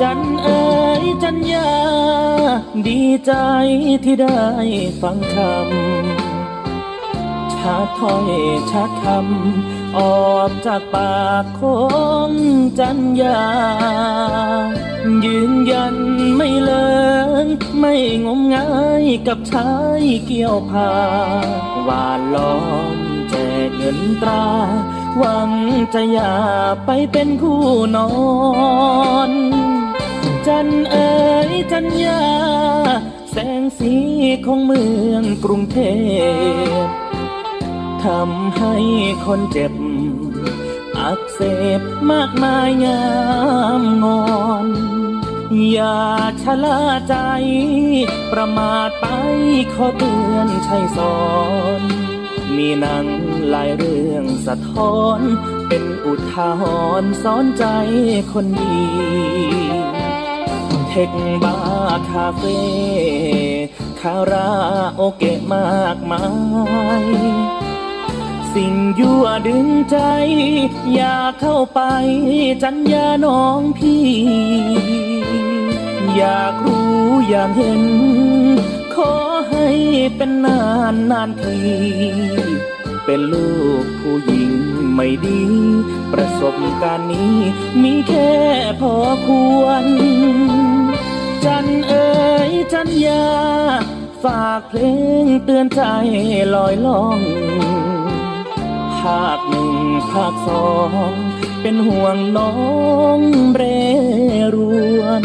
จันเอ๋ยจันยา ดีใจที่ได้ฟังคำชาดถ้อยชาดคำออกจากปากของจันยา ยืนยันไม่เลิงไม่งมงายกับชายเกี่ยวพาหวานล้อมแจกเงินตราหวังจะอย่าไปเป็นคู่นอน จันเอ๋ยจันยา แสงสีของเมืองกรุงเทพทำให้คนเจ็บ อักเสบมากมายงามงอน อย่าชะล่าใจ ประมาทไปขอเตือนชัยสอนมีหนังหลายเรื่องสะท้อน เป็นอุทาหรณ์สอนใจคนดี เทคบาร์คาเฟ่คาราโอเกะมากมาย สิ่งยั่วดึงใจ อยากเข้าไปจันยาน้องพี่ อยากรู้อยากเห็น ขอให้เป็นนานนานทีเป็นลูกผู้หญิงไม่ดี ประสบการณ์นี้มีแค่พอควร จันเอ๋ยจันยา ฝากเพลงเตือนใจลอยล่อง ภาคหนึ่งภาคสอง เป็นห่วงน้องเรรวน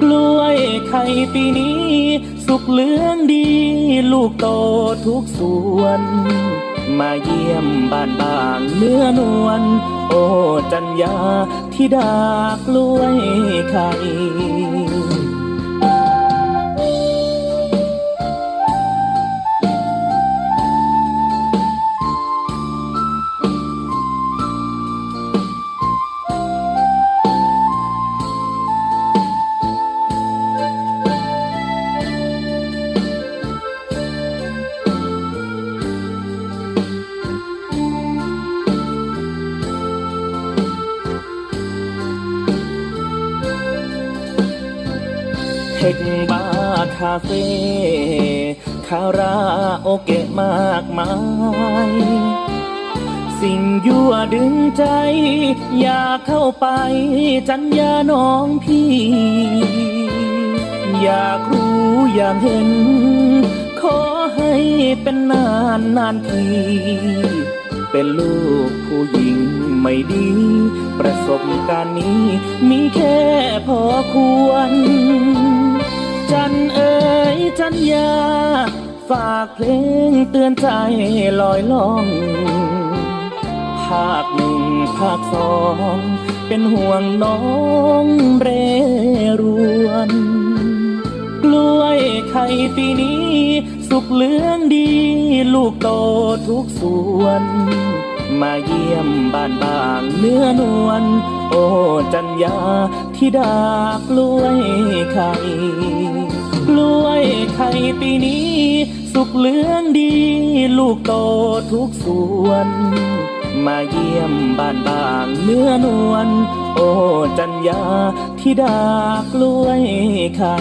กล้วยไข่ปีนี้ สุกเหลืองดี ลูกโตทุกส่วน มาเยี่ยมบ้านบางเนื้อนวลโอ้จันยา ที่ดากล้วยไข่ เทคบาคาเฟ่คาราโอเกะมากมาย สิ่งยั่วดึงใจ อยากเข้าไปจันยาน้องพี่ อยากรู้อยากเห็น ขอให้เป็นนานนานที เป็นลูกผู้หญิงไม่ดี ประสบการณ์นี้มีแค่พอควร จันยาฝากเพลงเตือนใจลอยล่อง ภาคหนึ่งภาคสอง เป็นห่วงน้องเรรวนกล้วยไข่ปีนี้ สุกเหลืองดี ลูกโตทุกส่วน มาเยี่ยมบ้านบางเนื้อนวลโอ้จันยาที่ดากล้วยไข่ กล้วยไข่ปีนี้ สุกเหลืองดี ลูกโตทุกส่วน มาเยี่ยมบ้านบางเนื้อนวลโอ้จันยาที่ดากล้วยไข่